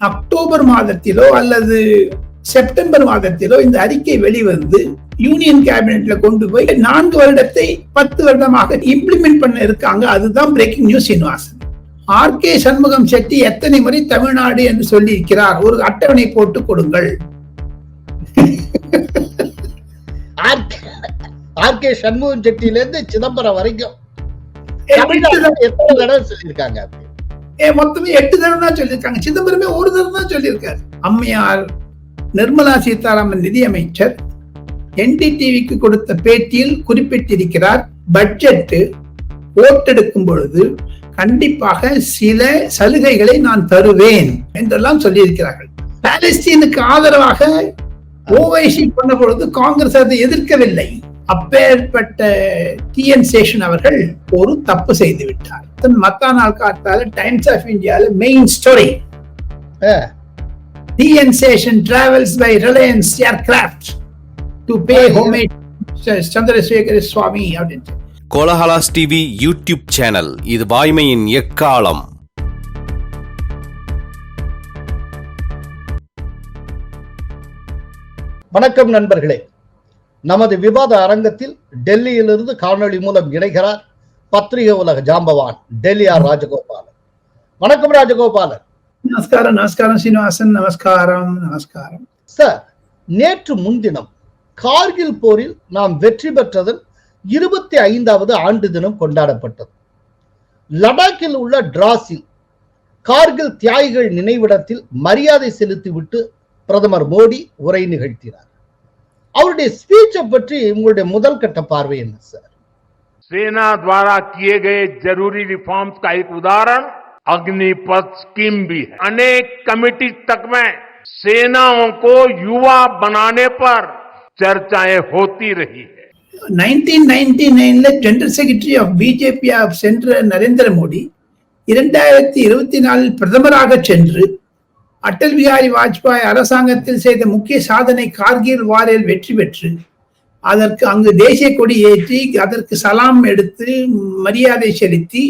October மாதத்திலோ அல்லது September மாதத்திலோ இந்த அறிக்கை வெளிவந்து யூனியன் கேபினெட்ல கொண்டு போய் நான்கு வருடத்தை பத்து வருடமாக இம்ப்ளிமெண்ட் பண்ண இருக்காங்க. அதுதான் breaking news Srinivasan R. K. Shanmugam Chetty எத்தனை முறை தமிழ்நாடு என்று சொல்லி இருக்கிறார் ஒரு அட்டவணை போட்டு கொடுங்கள். ஆர். கே. சண்முகம் செட்டியில இருந்து சிதம்பரம் வரைக்கும் எத்தனை தடவை சொல்லியிருக்காங்க மொத்தமே எட்டு தடவை தான் சொல்லியிருக்காங்க. சிதம்பரமே ஒரு தடவை தான் சொல்லியிருக்காரு. அம்மையார் நிர்மலா சீதாராமன் நிதியமைச்சர் என்டிடிவிக்கு கொடுத்த பேட்டியில் குறிப்பிட்டிருக்கிறார் பட்ஜெட் ஓட்டெடுக்கும் பொழுது கண்டிப்பாக சில சலுகைகளை நான் தருவேன் என்றெல்லாம் சொல்லியிருக்கிறார்கள். பாலஸ்தீனுக்கு ஆதரவாக ஓவைசி பண்ண பொழுது காங்கிரஸ் அதை எதிர்க்கவில்லை. அப்பேற்பட்ட டி என் சேஷன் அவர்கள் ஒரு தப்பு செய்து விட்டார். மத்தா நாள் காத்தால டைம்ஸ் ஆஃப் இந்தியால main story ah. T N Seshan travels by Reliance aircraft to pay homage Chandrasekhara Swami அப்படின்னு கோலஹலாஸ் டிவி யூடியூப் சேனல் இது வாய்மையின் எக்காலம். வணக்கம் நண்பர்களே. நமது விவாத அரங்கத்தில் டெல்லியிலிருந்து காணொளி மூலம் இணைகிறார் பத்திரிகை உலக ஜாம்பவான் டெல்லி ஆர் ராஜகோபாலன். வணக்கம் ராஜகோபாலன். நமஸ்காரம் நமஸ்காரம் சீனிவாசன் நமஸ்காரம் நமஸ்காரம். சார் நேற்று முன்தினம் கார்கில் போரில் நாம் வெற்றி பெற்றதன் இருபத்தி ஐந்தாவது ஆண்டு தினம் கொண்டாடப்பட்டது. லடாக்கில் உள்ள டிராஸில் கார்கில் தியாகிகள் நினைவிடத்தில் மரியாதை செலுத்திவிட்டு பிரதமர் மோடி உரை நிகழ்த்தினார். அவருடைய ஸ்பீச்சை பற்றி உங்களுடைய முதல் கட்ட பார்வை என்ன சார்? सेना द्वारा किए गए जरूरी रिफॉर्म्स का एक उदाहरण अग्निपथ स्कीम भी है अनेक कमिटी तक में सेनाओं को युवा बनाने पर चर्चाएं होती रही है 1999ல general secretary of BJP of சென்ற நரேந்திர மோடி இரண்டாயிரத்தி இருபத்தி நாலில் பிரதமராக சென்று அடல் பிகாரி வாஜ்பாய் அரசாங்கத்தில் செய்த முக்கிய சாதனை கார்கில் வாரில் வெற்றி பெற்று அதற்கு அங்கு தேசிய கொடி ஏற்றி அதற்கு சலாம் எடுத்து மரியாதை செலுத்தி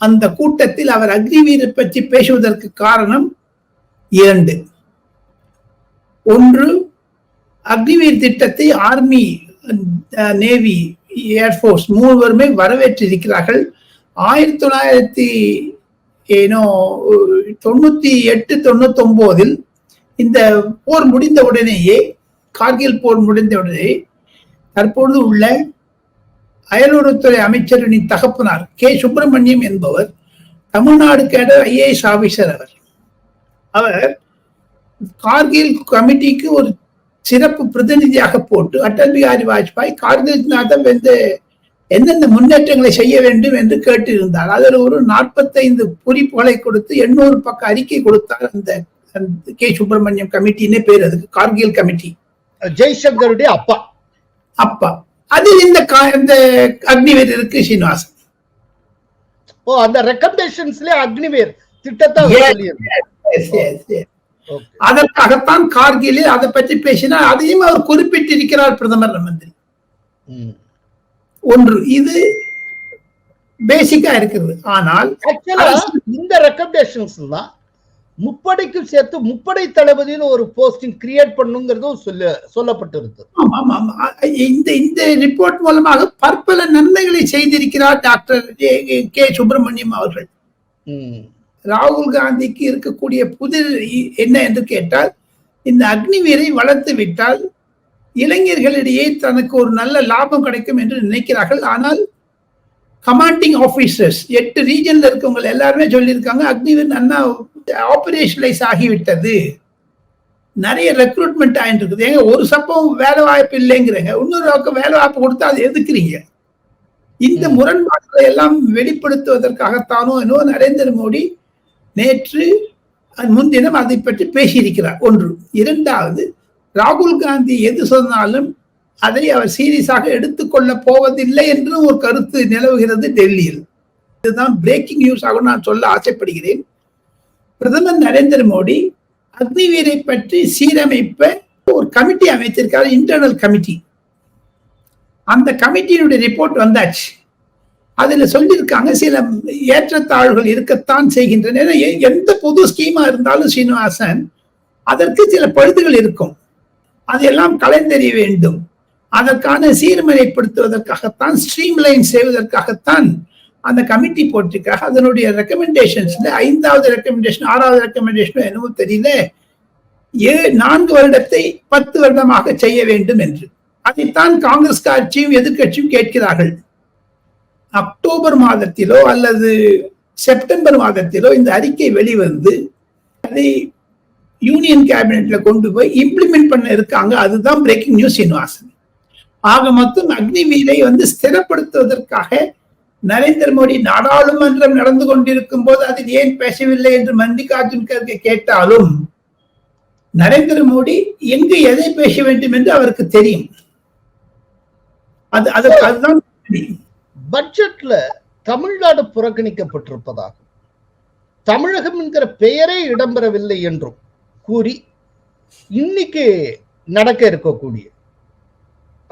அந்த கூட்டத்தில் அவர் அக்னிவீர் பற்றி பேசுவதற்கு காரணம் இரண்டு. ஒன்று அக்னிவீர் திட்டத்தை ஆர்மி நேவி ஏர்ஃபோர்ஸ் மூவருமே வரவேற்றிருக்கிறார்கள். ஆயிரத்தி தொள்ளாயிரத்தி ஏனோ தொண்ணூத்தி எட்டு தொண்ணூத்தி ஒன்பதில் இந்த போர் முடிந்த உடனேயே கார்கில் போர் முடிந்தவுடனே தற்பொழுது உள்ள அயலுறவுத்துறை அமைச்சரின் தகப்பனார் கே. சுப்பிரமணியம் என்பவர் தமிழ்நாடு கேடர் ஐஏஎஸ் ஆபீசர் அவர். அவர் கார்கில் கமிட்டிக்கு ஒரு சிறப்பு பிரதிநிதியாக போட்டு அடல் பிஹாரி வாஜ்பாய் கார்கில் நாட்டம் வந்து எந்தெந்த முன்னேற்றங்களை செய்ய வேண்டும் என்று கேட்டிருந்தார். அதில் ஒரு நாற்பத்தைந்து குறிப்புகளை கொடுத்து எண்ணூறு பக்க அறிக்கை கொடுத்தார் அந்த கே. சுப்பிரமணியம் கமிட்டின்னே பேர் அதுக்கு கார்கில் கமிட்டி. ஜெய்சங்கருடைய அப்பா. அப்பா. அது இந்த அக்னிவீர் இருக்கு சீனிவாசன். ஓ அந்த ரெக்கமெண்டேஷன்ஸ்ல அக்னிவேர் திட்டத்தை. அதற்காகத்தான் கார்கிலில் அதை பற்றி பேசினார். அதையும் அவர் குறிப்பிட்டிருக்கிறார் பிரதமர் மந்திரி. ஒன்று இது பேசிக்கா இருக்கிறது. ஆனால் இந்த ரெக்கமெண்டேஷன்ஸ் தான் முப்படைக்கும் சேர்த்து முப்படை தளபதினு ஒரு போஸ்டிங் கிரியேட் பண்ணுங்கிறதும் சொல்ல சொல்லப்பட்டிருந்தது. இந்த இந்த ரிப்போர்ட் மூலமாக பற்பல நன்மைகளை செய்திருக்கிறார் டாக்டர் கே சுப்பிரமணியம் அவர்கள். ராகுல் காந்திக்கு இருக்கக்கூடிய புதிர் என்ன என்று கேட்டால் இந்த அக்னிவீரை வளர்த்து விட்டால் இளைஞர்களிடையே தனக்கு ஒரு நல்ல லாபம் கிடைக்கும் என்று நினைக்கிறார்கள். ஆனால் கமாண்டிங் ஆபீசர்ஸ் எட்டு ரீஜன்ல இருக்கவங்க எல்லாருமே சொல்லியிருக்காங்க. அக்னிவீர் நன்னா ஆபரேஷனலைஸ் ஆகிவிட்டது. நிறைய ரெக்ரூட்மெண்ட் ஆயிட்டு இருக்குது ஏங்க ஒரு சப்பம் வேலை வாய்ப்பு இல்லைங்கிறீங்க. இன்னொரு பக்கம் வேலை வாய்ப்பு கொடுத்தா அதை எதுக்குறீங்க? இந்த. முரண்பாடுகளை எல்லாம் வெளிப்படுத்துவதற்காகத்தானோ என்னவோ நரேந்திர மோடி நேற்று முன்தினம் அதை பற்றி பேசியிருக்கிறார். ஒன்று. இரண்டாவது ராகுல் காந்தி எது சொன்னாலும் அதை அவர் சீரியஸாக எடுத்துக்கொள்ள போவதில்லை என்று ஒரு கருத்து நிலவுகிறது டெல்லியில். இதுதான் பிரேக்கிங் நியூஸ் ஆகும் நான் சொல்ல ஆசைப்படுகிறேன். பிரதமர் நரேந்திர மோடி அக்னிவீரை பற்றி சீரமைப்ப ஒரு கமிட்டி அமைச்சிருக்காரு இன்டர்னல் கமிட்டி அந்த கமிட்டியினுடைய ரிப்போர்ட் வந்தாச்சு. அதுல சொல்லியிருக்காங்க சில ஏற்றத்தாழ்வுகள் இருக்கத்தான் செய்கின்றன. எ- எந்த பொது ஸ்கீமா இருந்தாலும் சீனிவாசன் அதற்கு சில பழுதுகள் இருக்கும். அதையெல்லாம் கலைந்தெறிய வேண்டும். அதற்கான சீர்மலைப்படுத்துவதற்காகத்தான் ஸ்ட்ரீம்லைன் செய்வதற்காகத்தான் அந்த கமிட்டி போட்டிருக்காங்க. அதனுடைய ரெக்கமெண்டேஷன்ஸ்ல ஐந்தாவது ரெக்கமெண்டேஷன் ஆறாவது ரெக்கமெண்டேஷன் என்னவோ தெரியல. ஏ நான்கு வருடத்தை பத்து வருடமாக செய்ய வேண்டும் என்று. அதைத்தான் காங்கிரஸ் கட்சியும் எதிர்க்கட்சியும் கேட்கிறார்கள். அக்டோபர் மாதத்திலோ அல்லது செப்டம்பர் மாதத்திலோ இந்த அறிக்கை வெளிவந்து அதை யூனியன் கேபினெட்ல கொண்டு போய் இம்ப்ளிமெண்ட் பண்ண இருக்காங்க. அதுதான் பிரேக்கிங் நியூஸ் சீனிவாசன் ஆக மொத்தம் அக்னிவீரை வந்து ஸ்திரப்படுத்துவதற்காக நரேந்திர மோடி நாடாளுமன்றம் நடந்து கொண்டிருக்கும் போது அதில் ஏன் பேசவில்லை என்று மல்லிகார்ஜுன் கர்கே கேட்டாலும் நரேந்திர மோடி எங்கு எதை பேச வேண்டும் என்று அவருக்கு தெரியும். அது அதற்கு அதுதான் பட்ஜெட்ல தமிழ்நாடு புறக்கணிக்கப்பட்டிருப்பதாகவும் தமிழகம் என்கிற பெயரே இடம்பெறவில்லை என்றும் கூறி இன்னைக்கு நடக்க இருக்கக்கூடிய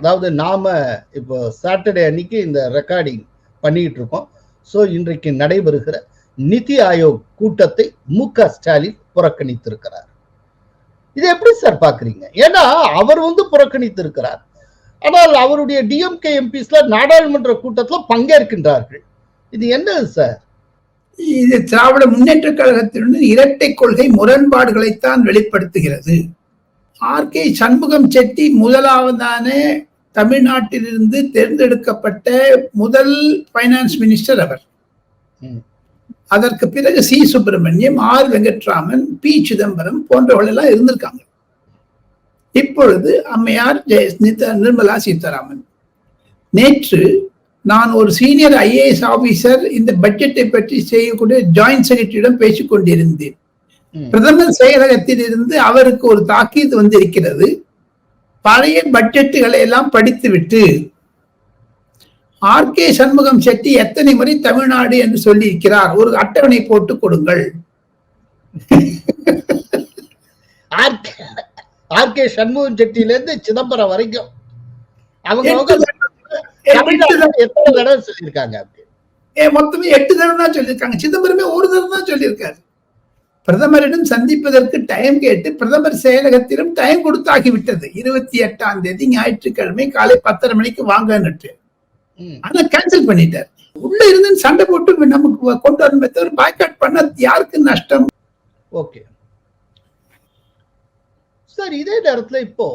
அதாவது நாம இப்போ சாட்டர்டே அன்னைக்கு இந்த ரெக்கார்டிங் பண்ணிட்டு இருக்கோம். ஸோ இன்றைக்கு நடைபெறுகிற நிதி ஆயோக் கூட்டத்தை மு க ஸ்டாலின் புறக்கணித்திருக்கிறார். இதை எப்படி சார் பாக்குறீங்க ஏன்னா அவர் வந்து புறக்கணித்திருக்கிறார். ஆனால் அவருடைய டிஎம்கே எம்பிஸ்ல நாடாளுமன்ற கூட்டத்தில் பங்கேற்கின்றார்கள். இது என்னது சார்? இது திராவிட முன்னேற்ற கழகத்தினுடன் இரட்டை கொள்கை முரண்பாடுகளைத்தான் வெளிப்படுத்துகிறது. ஆர் கே சண்முகம் செட்டி முதலாவதான தமிழ்நாட்டிலிருந்து தேர்ந்தெடுக்கப்பட்ட முதல் பைனான்ஸ் மினிஸ்டர் அவர். அதற்கு பிறகு C. Subramaniam R. Venkataraman P. Chidambaram போன்றவர்கள் எல்லாம் இருந்திருக்காங்க. இப்பொழுது அம்மையார் ஜெய- நிர்மலா சீதாராமன். நேற்று நான் ஒரு சீனியர் ஐஏஎஸ் ஆபீசர் இந்த பட்ஜெட்டை பற்றி செய்யக்கூடிய ஜாயிண்ட் செக்ரட்டரியிடம் பேசிக் கொண்டிருந்தேன். பிரதமர் செயலகத்தில் இருந்து அவருக்கு ஒரு தாக்கீது வந்திருக்கிறது. பழைய பட்ஜெட்டுகளை எல்லாம் படித்துவிட்டு ஆர் கே சண்முகம் செட்டி எத்தனை முறை தமிழ்நாடு என்று சொல்லியிருக்கிறார்? ஒரு அட்டவணை போட்டு கொடுங்கள். ஆர்கே சண்முகம் செட்டில இருந்து சிதம்பரம் வரைக்கும். அவங்க எத்தனை தடவை சொல்லியிருக்காங்க மொத்தமே எட்டு தடவை தான் சொல்லியிருக்காங்க. சிதம்பரமே ஒரு தடவை தான் சொல்லியிருக்காரு. பிரதமரிடம் சந்திப்பதற்கு டைம் கேட்டு பிரதமர் செயலகத்திலும் டைம் கொடுத்தாகிவிட்டது இருபத்தி எட்டாம் தேதி ஞாயிற்றுக்கிழமை காலை பத்தரை மணிக்கு வாங்கன்னுட்டு. ஆனா கேன்சல் பண்ணிட்டார். உள்ள இருந்து சண்டை போட்டு நமக்கு கொண்டு வரணுமே தவிர பாய்காட் பண்ண யாருக்கு நஷ்டம்? ஓகே சார் இதே நேரத்துல இப்போ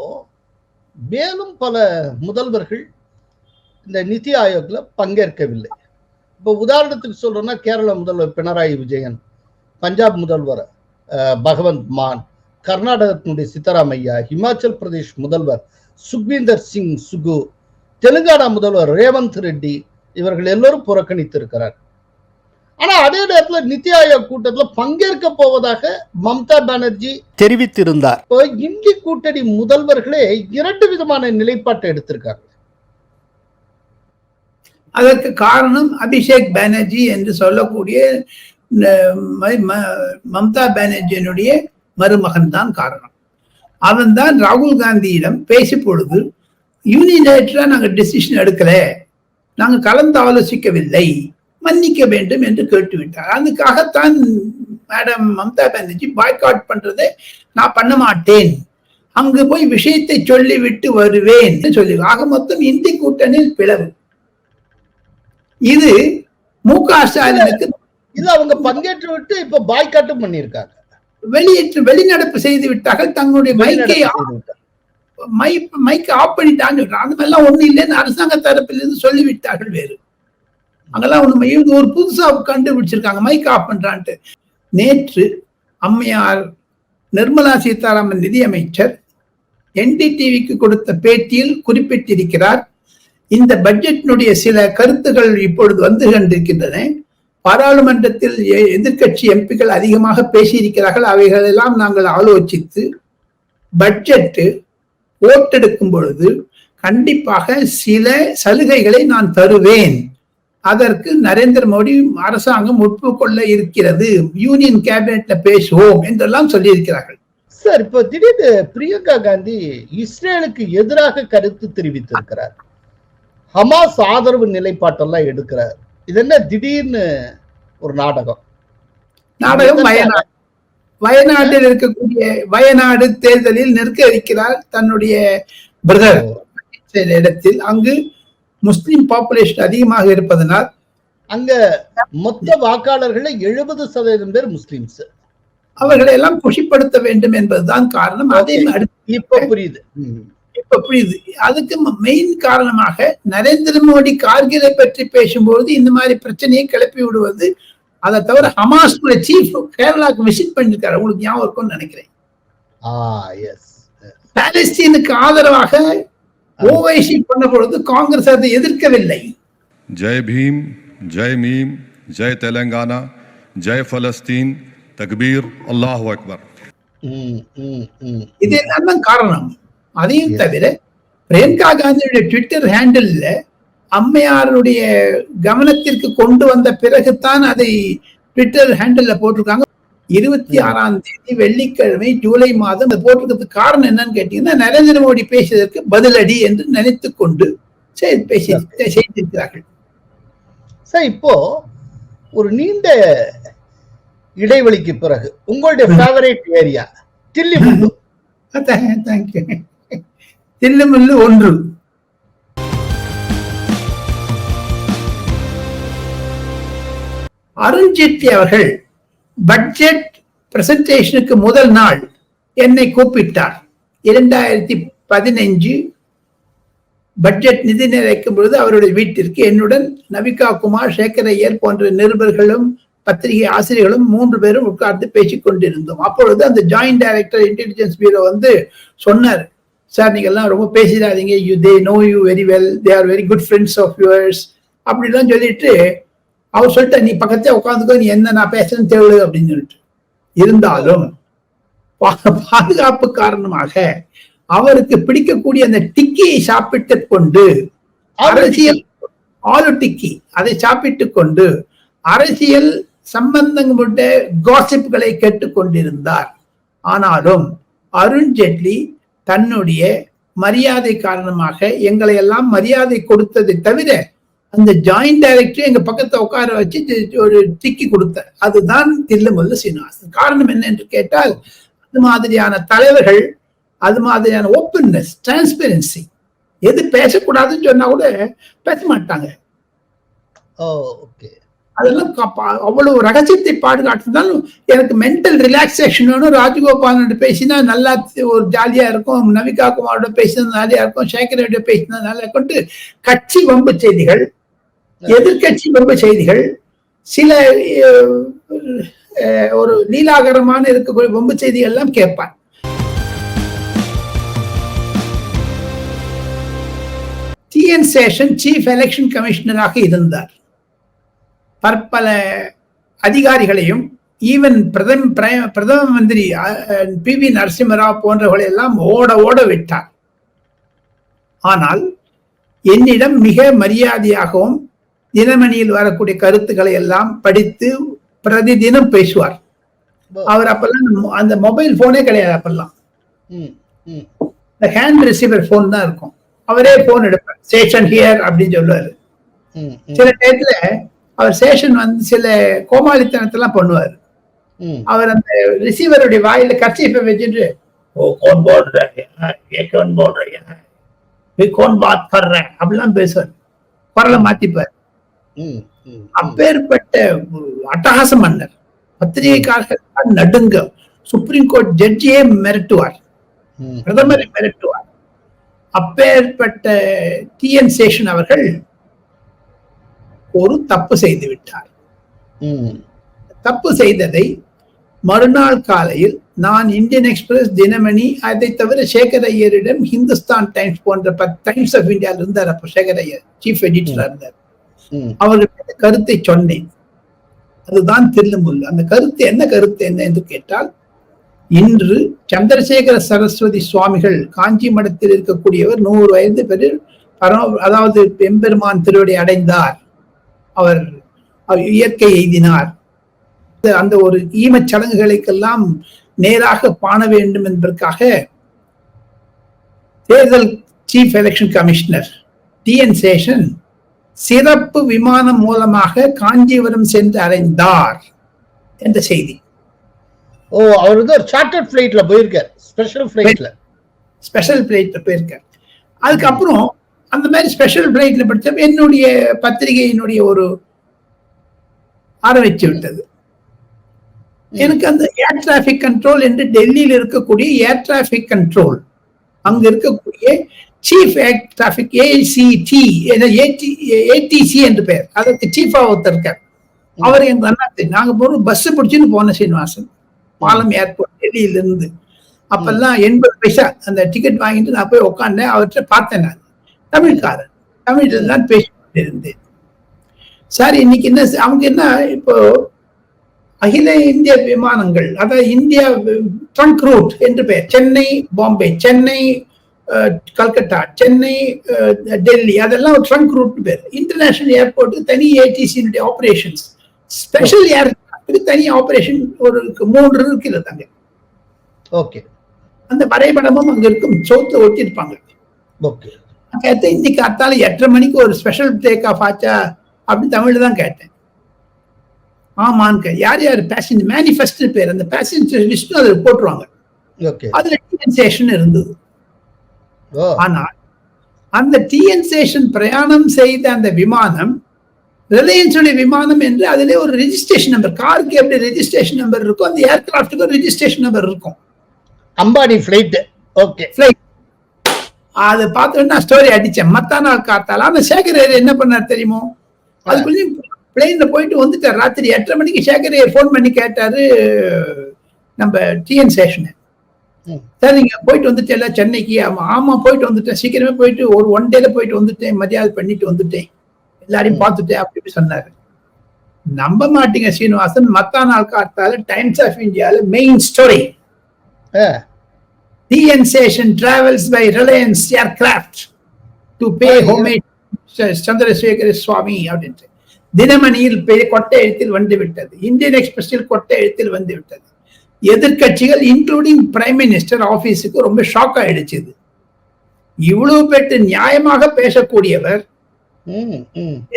மேலும் பல முதல்வர்கள் இந்த நிதி ஆயோக்ல பங்கேற்கவில்லை. இப்போ உதாரணத்துக்கு சொல்றோம்னா கேரள முதல்வர் பினராயி விஜயன். பஞ்சாப் முதல்வர் பகவந்த் மான் கர்நாடகத்தினுடைய சித்தராமையா ஹிமாச்சல் பிரதேஷ் முதல்வர் சுக்வீந்தர் சிங் சுகு தெலுங்கானா முதல்வர் ரேவந்த் ரெட்டி இவர்கள் எல்லோரும் புறக்கணித்திருக்கிறார். ஆனா அதே நேரத்துல நிதி ஆயோக் கூட்டத்துல பங்கேற்க போவதாக மம்தா பானர்ஜி தெரிவித்திருந்தார். இந்தி கூட்டணி முதல்வர்களே இரண்டு விதமான நிலைப்பாட்டை எடுத்திருக்காங்க. அதற்கு காரணம் அபிஷேக் பானர்ஜி என்று சொல்லக்கூடிய மம்தா பானர்ஜியினுடைய மருமகன் தான் காரணம். அவன் தான் ராகுல் காந்தியிடம் பேசி பொழுது யூனிலேட்டரா நாங்க டிசிஷன் எடுக்கல. நாங்க கலந்து ஆலோசிக்கவில்லை. மன்னிக்க வேண்டும் என்று கேட்டுவிட்டார். அதுக்காகத்தான் மேடம் மம்தா பானர்ஜி பாய்காட் பண்றதை நான் பண்ண மாட்டேன். அங்கு போய் விஷயத்தை சொல்லிவிட்டு வருவேன் சொல்லி ஆக மொத்தம் இந்தி கூட்டணியில் பிளவு. இது மு க ஸ்டாலினுக்கு இது அவங்க பங்கேற்று விட்டு இப்ப பாய்காட்டும் பண்ணியிருக்காங்க. வெளியேற்று வெளிநடப்பு செய்து விட்டார்கள். தங்களுடைய மைக்கை வெளிநடப்பு செய்து விட்டாங்க. மை மைக்கை ஆஃப் பண்ணிட்டாங்க. அந்த மாதிரிலாம் ஒண்ணு இல்லைன்னு அரசாங்க தரப்பிலிருந்து சொல்லிவிட்டார்கள் வேறு. அங்கெல்லாம் இது ஒரு புதுசா கண்டுபிடிச்சிருக்காங்க. மைக் ஆஃப் பண்றான்ட்டு. நேற்று அம்மையார் நிர்மலா சீதாராமன் நிதியமைச்சர் என்டிடிவிக்கு கொடுத்த பேட்டியில் குறிப்பிட்டிருக்கிறார் இந்த பட்ஜெட்டினுடைய சில கருத்துகள் இப்பொழுது வந்து கொண்டிருக்கின்றன. பாராளுமன்றத்தில் எ- எதிர்க்கட்சி எம்பிக்கள் அதிகமாக பேசியிருக்கிறார்கள். அவைகளெல்லாம் நாங்கள் ஆலோசித்து பட்ஜெட் ஓட்டெடுக்கும் பொழுது கண்டிப்பாக சில சலுகைகளை நான் தருவேன். அதற்கு நரேந்திர மோடி அரசாங்கம் ஒப்புக்கொள்ள இருக்கிறது. யூனியன் கேபினெட்ல பேசுவோம் என்றெல்லாம் சொல்லியிருக்கிறார்கள். சார் இப்போ திடீர்னு பிரியங்கா காந்தி இஸ்ரேலுக்கு எதிராக கருத்து தெரிவித்திருக்கிறார். ஹமாஸ் ஆதரவு நிலைப்பாட்டெல்லாம் எடுக்கிறார். இது என்ன திடீர்னு ஒரு நாடகம்? நாடகம் வயநாடு. வயநாட்டில் இருக்கக்கூடிய வயநாடு தேர்தலில் நிற்க இருக்கிறார் தன்னுடைய பிரதர் இடத்தில். அங்கு முஸ்லிம் பாப்புலேஷன் அதிகமாக இருப்பதனால் அங்க மொத்த வாக்காளர்கள்ல எழுபது சதவீதம் பேர் முஸ்லிம்ஸ். அவர்களை எல்லாம் குஷிப்படுத்த வேண்டும் என்பதுதான் காரணம். அதே இப்ப புரியுது. புரியுது. அதுக்கு மெயின் காரணமாக நரேந்திர மோடி கார்கிலை பற்றி பேசும்போது இந்த மாதிரி பிரச்சனையை கிளப்பி விடுவது. அதை தவிர ஹமாஸ் கூட சீஃப் கேரளாக்கு விசிட் பண்ணிருக்காரு. உங்களுக்கு ஞாபகம் இருக்கும்னு நினைக்கிறேன். பாலஸ்தீனுக்கு ஆதரவாக ஓவைசி பண்ண பொழுது காங்கிரஸ் அதை எதிர்க்கவில்லை. ஜெய் பீம் ஜெய் மீம் ஜெய் தெலங்கானா ஜெய் பலஸ்தீன் தக்பீர் அல்லாஹ் அக்பர். இதெல்லாம் காரணம்? அதையும். தவிர பிரியங்கா காந்தியுடைய ட்விட்டர் ஹேண்டில்ல அம்மையாருடைய கவனத்திற்கு கொண்டு வந்த பிறகுதான் அதை ட்விட்டர் ஹேண்டில்ல போட்டிருக்காங்க. இருபத்தி ஆறாம் தேதி வெள்ளிக்கிழமை ஜூலை மாதம் அது போட்டிருக்கிறதுக்கு காரணம் என்னன்னு கேட்டீங்கன்னா நரேந்திர மோடி பேசியதற்கு பதிலடி என்று நினைத்துக் கொண்டு பேசி செய்திருக்கிறார்கள். சார் இப்போ ஒரு நீண்ட இடைவெளிக்கு பிறகு உங்களுடைய ஃபேவரட் ஏரியா தில்லிமுல்லு தேங்க்யூ தில்லுமில்லு ஒன்று. அருண்ஜேட்லி அவர்கள் பட்ஜெட் பிரசன்டேஷனுக்கு முதல் நாள் என்னை கூப்பிட்டார். இரண்டாயிரத்தி பதினைஞ்சு பட்ஜெட் நிதி நிறைக்கும் பொழுது அவருடைய வீட்டிற்கு என்னுடன் நவிகா குமார் சேகர் ஐயர் போன்ற நிருபர்களும் பத்திரிகை ஆசிரியர்களும் மூன்று பேரும் உட்கார்ந்து பேசிக் கொண்டிருந்தோம் அப்பொழுது அந்த ஜாயிண்ட் டைரக்டர் இன்டெலிஜென்ஸ் பியூரோ வந்து சொன்னார் சார் நீங்கள்லாம் ரொம்ப பேசிடாதீங்க. You they know you very well they are very good friends of yours அப்படிலாம் சொல்லிட்டு அவர் சொல்லிட்டு நீ பக்கத்தே உட்காந்துக்கோ நீ என்ன நான் பேசுறேன்னு தேவை அப்படின்னு சொல்லிட்டு. இருந்தாலும் பா- பாதுகாப்பு காரணமாக அவருக்கு பிடிக்கக்கூடிய அந்த டிக்கியை சாப்பிட்டு கொண்டு அரசியல் ஆலு டிக்கி அதை சாப்பிட்டு கொண்டு அரசியல் சம்பந்தப்பட்ட காசிப்களை கேட்டுக்கொண்டிருந்தார் ஆனாலும் அருண் ஜேட்லி தன்னுடைய மரியாதை காரணமாக எங்களை எல்லாம் மரியாதை கொடுத்ததை தவிர அந்த ஜாயிண்ட் டைரக்டர் எங்க பக்கத்தை உட்கார வச்சு ஒரு டிக்கி கொடுத்தார். அதுதான் தில்லுமுல்லு சீனிவாசன். காரணம் என்ன என்று கேட்டால் அது மாதிரியான தலைவர்கள் அது மாதிரியான ஓப்பன்னஸ் டிரான்ஸ்பெரன்சி எது பேசக்கூடாதுன்னு சொன்னா கூட பேச மாட்டாங்க. ஓ ஓகே அதெல்லாம் அவ்வளவு ரகசியத்தை பாதுகாத்துதான் எனக்கு மென்டல் ரிலாக்ஸேஷன் வேணும் ராஜகோபாலனோட பேசினா நல்லா ஒரு ஜாலியா இருக்கும். நவிகா குமாரோட பேசினா ஜாலியா இருக்கும். சேகரோட பேசினா நல்லா கொண்டு கட்சி வம்பு செய்திகள் எதிர்க்கட்சி வம்பு செய்திகள் சில ஒரு லீலாகரமான இருக்கக்கூடிய வம்பு செய்திகள் எல்லாம் கேட்பான் T N Seshan chief election கமிஷனராக இருந்தார். பற்பல அதிகாரிகளையும் ஈவன் பிரதம பிர- பிரதம மந்திரி பி வி நரசிம்மராவ் போன்றவர்களை எல்லாம் ஓட ஓட விட்டார். ஆனால் என்னிடம் மிக மரியாதையாகவும் தினமணியில் வரக்கூடிய கருத்துக்களை எல்லாம் படித்து பிரதிதினம் பேசுவார். அவர் அப்பெல்லாம் அந்த மொபைல் போனே கிடையாது அப்பெல்லாம். இந்த ஹேண்ட் ரிசீவர் போன் தான் இருக்கும். அவரே போன் எடுப்பார். ஸ்டேஷன் ஹியர் அப்படின்னு சொல்லுவாரு. சில டயத்துல அவர் சேஷன் வந்து சில கோமாளித்தனத்தெல்லாம் பண்ணுவார். அவர் அந்த ரிசீவருடைய வாயில கர்ச்சீஃபை வச்சுட்டு ஓ கோன் போல் ரஹே ஏ கோன் பாத் ரஹே அப்படிலாம் பேசுவார். குரலை மாத்திப்பார். அப்பேற்பட்ட அட்டகாச மன்னர் பத்திரிகைக்காரர்கள் நடுங்க சுப்ரீம் கோர்ட் ஜட்ஜியே மிரட்டுவார். பிரதமரை மிரட்டுவார். அப்பேற்பட்ட டி என் சேஷன் அவர்கள் ஒரு தப்பு செய்து விட்டார். தப்பு செய்ததை மறுநாள் காலையில் நான் இந்தியன் எக்ஸ்பிரஸ் தினமணி அதை தவிர சேகர் ஐயரிடம் ஹிந்துஸ்தான் டைம்ஸ் போன்ற டைம்ஸ் ஆஃப் இந்தியாவில் இருந்தார். அப்போ சேகர் ஐயர் சீஃப் எடிட்டரா இருந்தார். அவர்கள் கருத்தை சொன்னேன். அதுதான் தில்லுமுல்லு அந்த கருத்து என்ன கருத்து என்ன என்று கேட்டால் இன்று சந்திரசேகர சரஸ்வதி சுவாமிகள் காஞ்சி மடத்தில் இருக்கக்கூடியவர் நூறு வயது பெரிய பரம அதாவது எம்பெருமான் திருவடி அடைந்தார். அவர் இயற்கை எய்தினார். அந்த- ஒரு ஈமச் சடங்குகளுக்கெல்லாம் நேராக பாண வேண்டும் என்பதற்காக தேர்தல் chief election commissioner T N Seshan சிறப்பு விமானம் மூலமாக காஞ்சிபுரம் சென்று அடைந்தார் என்ற செய்தி. ஓ அவர் வந்து ஒரு சார்ட்டர்ட் ஃபிளைட்ல போயிருக்கார் ஸ்பெஷல் ஃபிளைட்ல ஸ்பெஷல் பிளைட்ல போயிருக்கார். அதுக்கப்புறம் அந்த மாதிரி ஸ்பெஷல் பிளைட்ல படிச்சப்ப என்னுடைய பத்திரிகையினுடைய ஒரு ஆரம்பிச்சு விட்டது. எனக்கு அந்த ஏர் டிராபிக் கண்ட்ரோல் என்று டெல்லியில் இருக்கக்கூடிய ஏர் டிராபிக் கண்ட்ரோல் அங்க இருக்கக்கூடிய chief air traffic ACT ATC என்று பெயர். அதற்கு சீஃபா ஒருத்தர் இருக்கார். அவர் எங்க அண்ணா. நாங்க போறோம் பஸ் பிடிச்சுன்னு போன சீனிவாசன் பாலம் ஏர்போர்ட் டெல்லியில இருந்து அப்பெல்லாம் எண்பது பைசா அந்த டிக்கெட் வாங்கிட்டு நான் போய் உட்காந்தேன் அவர்கிட்ட பார்த்தேன் நான். தமிழ்காரன். தமிழ்ல தான் பேசிட்டு இருந்தேன் சார் இன்னைக்கு என்ன அவங்க என்ன இப்போ அகில இந்திய விமானங்கள் அதாவது இந்தியா ட்ரங்க் ரூட் என்று பெயர். சென்னை பாம்பே சென்னை கல்கத்தா சென்னை டெல்லி அதெல்லாம் ட்ரங்க் ரூட் பேர். இன்டர்நேஷனல் ஏர்போர்ட் தனி ஏடிசியினுடைய ஆபரேஷன்ஸ் ஸ்பெஷல் ஏர்கிராஃப்ட் தனி ஆபரேஷன் ஒரு. மூன்று இருக்கிறது அங்க. ஓகே அந்த வரைபடமும் அங்க இருக்கும். சோத்துல ஒட்டியிருப்பாங்க. ஓகே கேட்டேன். இன்னைக்கு அத்தால எட்டரை மணிக்கு ஒரு ஸ்பெஷல் டேக் ஆஃப் ஆச்சா? அப்படின்னு தமிழ்ல தான் கேட்டேன். ஆமான்னு யார் யார் பேசஞ்சர் மேனிஃபெஸ்ட் பேர். அந்த பேசஞ்சர் லிஸ்ட் அதில் போட்டுருவாங்க. அதுல டிஎன் இருந்தது. ஆனால் அந்த டிஎன் ஸ்டேஷன் பிரயாணம் செய்த அந்த விமானம் ரிலையன்ஸ் உடைய விமானம் என்று அதிலே ஒரு ரெஜிஸ்ட்ரேஷன் நம்பர் காருக்கு எப்படி ரெஜிஸ்ட்ரேஷன் நம்பர் இருக்கும் அந்த ஏர்கிராஃப்ட்டுக்கு ரெஜிஸ்ட்ரேஷன் நம்பர் இருக்கும். அம்பானி ஃபிளைட் ஓகே ஃபிளைட் அதை பார்த்து நான் ஸ்டோரி அடிச்சேன் மத்த நாள் காத்தால ஆனா சேகர் என்ன பண்ணார் தெரியுமோ? அதுக்குள்ளேயும் பிளெயின்ல போயிட்டு வந்துட்டார். ராத்திரி எட்டரை மணிக்கு சேகர் ஐயர் ஃபோன் பண்ணி கேட்டாரு நம்ம டிஎன் ஸ்டேஷனு. சார் நீங்க போயிட்டு வந்துட்டேல சென்னைக்கு. ஆமா ஆமா போயிட்டு வந்துட்டேன். சீக்கிரமே போயிட்டு ஒரு ஒன் டேல போயிட்டு வந்துட்டேன். மரியாதை பண்ணிட்டு வந்துட்டேன். எல்லாரையும் பார்த்துட்டேன் அப்படி இப்படி சொன்னாரு. நம்ப மாட்டீங்க சீனிவாசன். மத்த நாள் காத்தால டைம்ஸ் ஆஃப் இந்தியால main story TN Station travels by Reliance Aircraft to pay Ah, yeah. homage to Chandrasekhara Swami அப்படின்ட்டு தினமணியில் கொட்டை எழுத்தில் வந்து விட்டது இந்தியன் எக்ஸ்பிரஸில் கொட்டை எழுத்தில் வந்து விட்டது எதிர்க்கட்சிகள் இன்க்ளூடிங் பிரைம் மினிஸ்டர் ஆபீஸுக்கு ரொம்ப ஷாக் ஆயிடுச்சு இவ்வளவு பெற்று நியாயமாக பேசக்கூடியவர்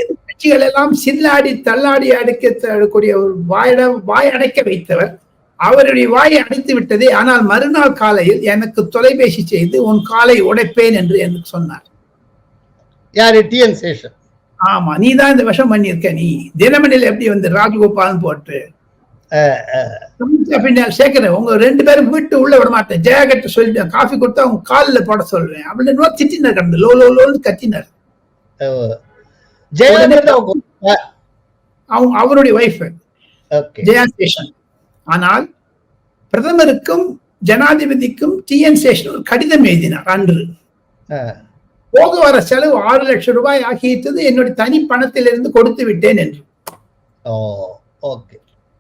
எதிர்க்கட்சிகள் எல்லாம் சில்லாடி தள்ளாடி அடைக்கக்கூடிய ஒரு வாயிட வாய் அடைக்க வைத்தவர் அவருடைய வாயை அடைத்து விட்டதே. ஆனால் மறுநாள் காலையில் எனக்கு தொலைபேசி செய்து உன் காலை உடைப்பேன் என்று எனக்கு சொன்னார். யாரு? டிஎன் சேஷன். ஆமா நீ தான் இந்த விஷம் பண்ணியிருக்க நீ. தினமணியில் எப்படி வந்து ராஜகோபால்னு போட்டு சேர்க்கிறேன். உங்க ரெண்டு பேரும் வீட்டு உள்ள விட மாட்டேன். ஜெயகட்ட சொல்லிட்டேன் காஃபி கொடுத்தா அவங்க காலில் போட சொல்லுவேன். அப்படின்னு திட்டினார் கடந்து. லோ லோ லோன்னு கத்தினார். அவங்க அவருடைய ஒய்ஃப் ஜெயா ஸ்டேஷன் ஆனால் பிரதமருக்கும் ஜனாதிபதிக்கும் டிஎன் ஸ்டேஷன் ஒரு கடிதம் எழுதினார் அன்று. போக வர செலவு ஆறு லட்சம் ரூபாய் ஆகியது என்னுடைய தனி பணத்திலிருந்து கொடுத்து விட்டேன் என்று.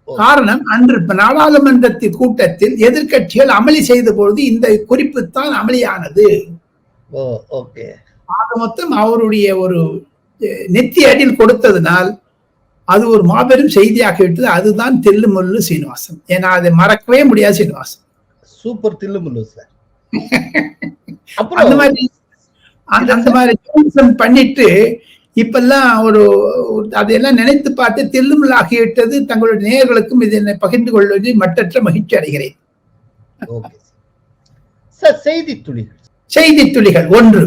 காரணம் அன்று நாடாளுமன்றத்தின் கூட்டத்தில் எதிர்க்கட்சிகள் அமளி செய்த பொழுது இந்த குறிப்பு தான் அமளியானது. ஆக மொத்தம் அவருடைய ஒரு நெத்தி அடியில் கொடுத்ததுனால் அது ஒரு மாபெரும் செய்தியாகிவிட்டது அதுதான் தில்லு முள்ளு சீனிவாசன். ஏன்னா அதை மறக்கவே முடியாது சீனிவாசன். சூப்பர் தில்லுமுல்லு சார் அந்த அப்புறம் மாதிரி அந்த அந்த மாதிரி பண்ணிட்டு இப்பெல்லாம் ஒரு அதையெல்லாம் நினைத்து பார்த்து தில்லுமுள் ஆகிவிட்டது தங்களுடைய நேயர்களுக்கும் இதனை பகிர்ந்து கொள்வதில் மட்டற்ற மகிழ்ச்சி அடைகிறேன். செய்தி துளிகள் செய்தி துளிகள் ஒன்று.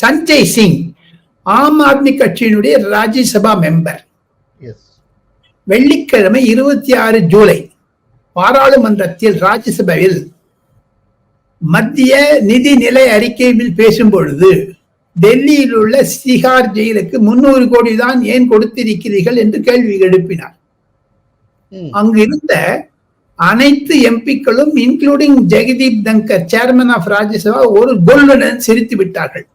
சஞ்சய் சிங் ஆம் ஆத்மி கட்சியினுடைய ராஜ்யசபா மெம்பர் வெள்ளிக்கிழமை இருபத்தி ஆறு ஜூலை பாராளுமன்றத்தில் ராஜ்யசபாவில் மத்திய நிதி நிலை அறிக்கையில் பேசும் பொழுது டெல்லியில் உள்ள சிகார் ஜெயிலுக்கு முன்னூறு கோடி தான் ஏன் கொடுத்திருக்கிறீர்கள் என்று கேள்வி எழுப்பினார். அங்கு இருந்த அனைத்து எம்பிக்களும் including Jagdeep Dhankhar chairman of Rajya Sabha ஒரு கொல்லுடன் சிரித்து விட்டார்கள்.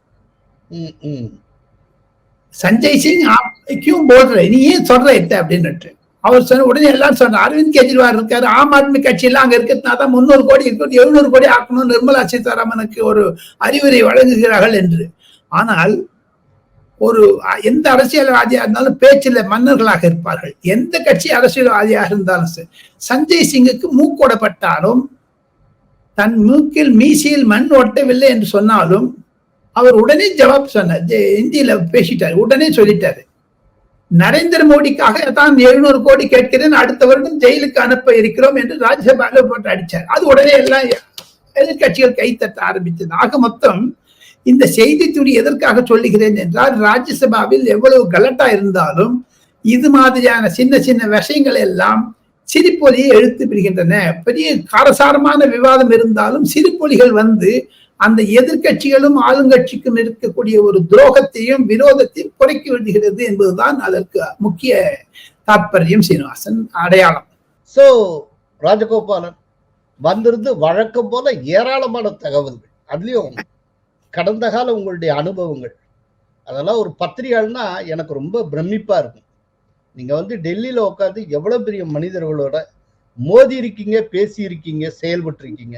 சஞ்சய் சிங் ஆப்க்கும் போடுற நீ ஏன் சொல்ற எத்த அப்படின்னுட்டு. அவர் சொன்ன உடனே எல்லாரும் சொன்னார் அரவிந்த் கெஜ்ரிவால் இருக்காரு ஆம் ஆத்மி கட்சியெல்லாம் அங்க இருக்கிறதுனா தான் முந்நூறு கோடி இருக்கணும் எழுநூறு கோடி ஆக்கணும் நிர்மலா சீதாராமனுக்கு ஒரு அறிவுரை வழங்குகிறார்கள் என்று. ஆனால் ஒரு எந்த அரசியல்வாதியாக இருந்தாலும் பேச்சில் மன்னர்களாக இருப்பார்கள். எந்த கட்சி அரசியல்வாதியாக இருந்தாலும் சரி சஞ்சய் சிங்குக்கு மூக்கோடப்பட்டாலும் தன் மூக்கில் மீசியில் மண் ஒட்டவில்லை என்று சொன்னாலும் அவர் உடனே ஜவாப் சொன்னார். ஜெ- பேசிட்டார். உடனே சொல்லிட்டாரு. நரேந்திர மோடிக்காக தான் எழுநூறு கோடி கேட்கிறேன். அடுத்த வருடம் ஜெயிலுக்கு அனுப்ப இருக்கிறோம் என்று ராஜ்யசபால போட்டு அடிச்சார். அது உடனே எல்லாம் எதிர்கட்சிகள் கைத்தட்ட ஆரம்பித்தது. ஆக மொத்தம் இந்த செய்தி துடி எதற்காக சொல்லுகிறேன் என்றால் ராஜ்யசபாவில் எவ்வளவு கலட்டா இருந்தாலும் இது மாதிரியான சின்ன சின்ன விஷயங்கள் எல்லாம் சிரிப்பொலியை எழுத்து விடுகின்றன பெரிய காரசாரமான விவாதம் இருந்தாலும் சிரிப்பொலிகள் வந்து அந்த எதிர்க்கட்சிகளும் ஆளுங்கட்சிக்கும் இருக்கக்கூடிய ஒரு துரோகத்தையும் விரோதத்தையும் குறைக்க விடுகிறது என்பதுதான் அதற்கு முக்கிய தாற்பயம் சீனிவாசன் அடையாளம். சோ ராஜகோபாலன் வந்திருந்து வழக்கம் போல ஏராளமான தகவல்கள் அதுலயும் கடந்த கால உங்களுடைய அனுபவங்கள். அதெல்லாம் ஒரு பத்திரிகைகள்னா எனக்கு ரொம்ப பிரமிப்பா இருக்கும். நீங்க வந்து டெல்லியில உட்காந்து எவ்வளவு பெரிய மனிதர்களோட மோதி இருக்கீங்க பேசி இருக்கீங்க செயல்பட்டு இருக்கீங்க.